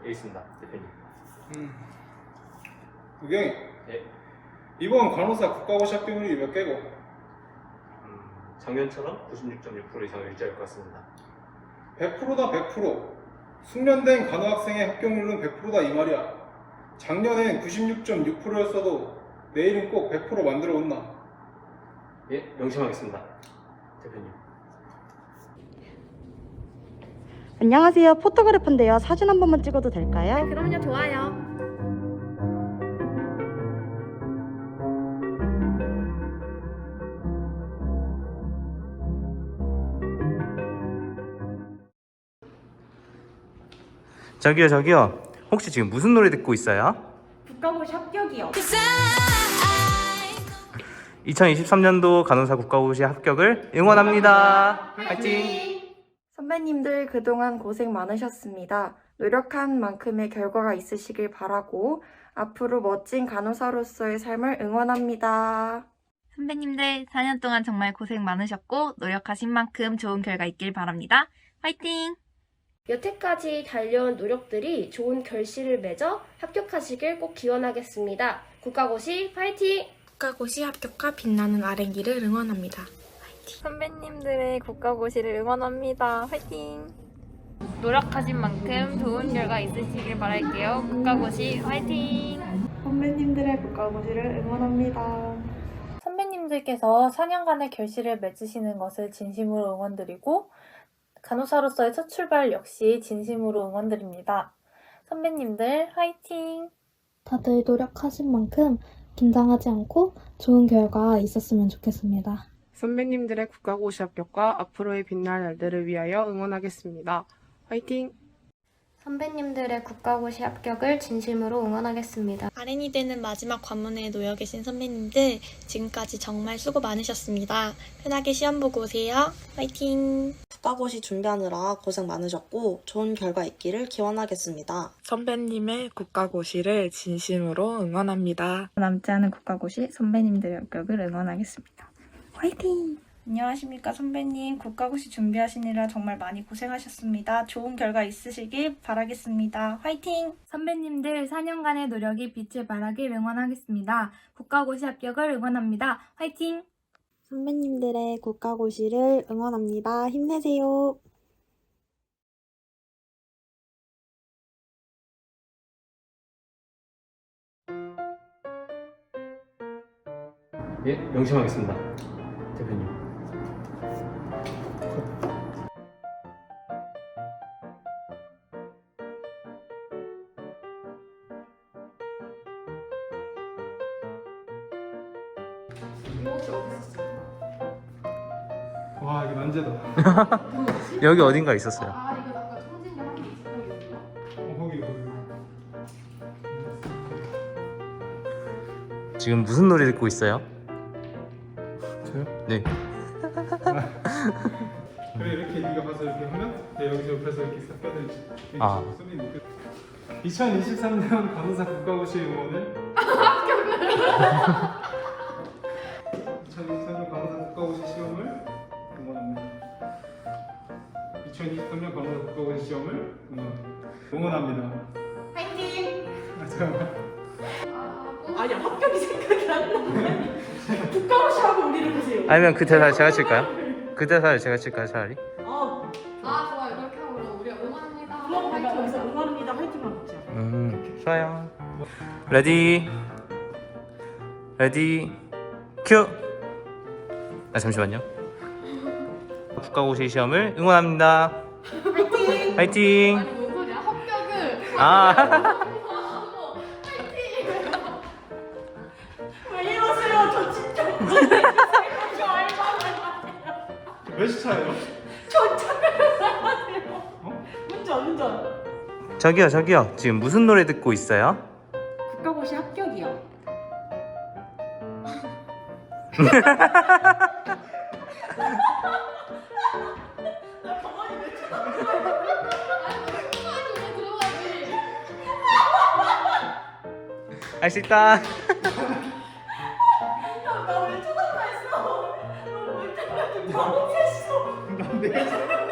여기 있습니다, 대표님. 음. 우경이 네. 이번 간호사 국가고시 합격률이 몇 개고? 음, 작년처럼 96.6% 이상 유지할 것 같습니다. 100%다 100% 숙련된 간호학생의 합격률은 100%다 이 말이야 작년엔 96.6%였어도 내일은 꼭 100% 만들어 온나 예, 명심하겠습니다, 대표님. 안녕하세요. 포토그래퍼인데요. 사진 한 번만 찍어도 될까요? 그럼요, 좋아요. 저기요 저기요 혹시 지금 무슨 노래 듣고 있어요? 국가고시 합격이요. 2023년도 간호사 국가고시 합격을 응원합니다 화이팅! 선배님들 그동안 고생 많으셨습니다. 노력한 만큼의 결과가 있으시길 바라고 앞으로 멋진 간호사로서의 삶을 응원합니다. 선배님들 4년 동안 정말 고생 많으셨고 노력하신 만큼 좋은 결과 있길 바랍니다. 화이팅! 여태까지 달려온 노력들이 좋은 결실을 맺어 합격하시길 꼭 기원하겠습니다. 국가고시 파이팅! 국가고시 합격과 빛나는 아랭기를 응원합니다. 선배님들의 국가고시를 응원합니다. 화이팅! 노력하신 만큼 좋은 결과 있으시길 바랄게요. 국가고시 화이팅! 선배님들의 국가고시를 응원합니다. 선배님들께서 4년간의 결실을 맺으시는 것을 진심으로 응원드리고 간호사로서의 첫 출발 역시 진심으로 응원드립니다. 선배님들 화이팅! 다들 노력하신 만큼 긴장하지 않고 좋은 결과 있었으면 좋겠습니다. 선배님들의 국가고시 합격과 앞으로의 빛날 날들을 위하여 응원하겠습니다. 화이팅! 선배님들의 국가고시 합격을 진심으로 응원하겠습니다. 아린이 되는 마지막 관문에 놓여 계신 선배님들 지금까지 정말 수고 많으셨습니다. 편하게 시험 보고 오세요. 화이팅! 국가고시 준비하느라 고생 많으셨고 좋은 결과 있기를 기원하겠습니다. 선배님의 국가고시를 진심으로 응원합니다. 남지 않은 국가고시 선배님들의 합격을 응원하겠습니다. 화이팅! 안녕하십니까 선배님 국가고시 준비하시느라 정말 많이 고생하셨습니다. 좋은 결과 있으시길 바라겠습니다. 화이팅! 선배님들 4년간의 노력이 빛을 발하길 응원하겠습니다. 국가고시 합격을 응원합니다. 화이팅! 선배님들의 국가고시를 응원합니다. 힘내세요. 예, 명심하겠습니다, 대표님. 와 이게 난제다 여기 어딘가 있었어요 어, 거기 거기 지금 무슨 노래 듣고 있어요? 저요? 네 그래 이렇게 네가 가서 이렇게 하면 내가 여기서 옆에서 이렇게 싹 껴들지 아. 2023년 간호사 국가고시 응원을 2023년 간호사 국가고시 시험을 응원합니다 2023년 간호사 국가고시 시험을 응원합니다 응원합니다 파이팅! 아, 잠깐만 아니, 합격이 생각이 안 나. 국가고시 하고 우리를 보세요. 아니면 그 대사 제가 칠까요? 그 대사를 제가 칠까요 차라리? 어, 아, 좋아요. 그렇게 하고 그럼 우리가 응원합니다. 그럼 내가 여기서 응원합니다. 화이팅만 먹자. 음 좋아요 레디 레디 큐! 아 잠시만요 국가고시 시험을 응원합니다 화이팅! 화이팅! 아니, 뭔 소리야? 합격을! 아 차예요? 저 착각을 어? 운전, 운전. 저기요 저기요 지금 무슨 노래 듣고 있어요? 국가고시 합격이요. 할수 있다 너무 패어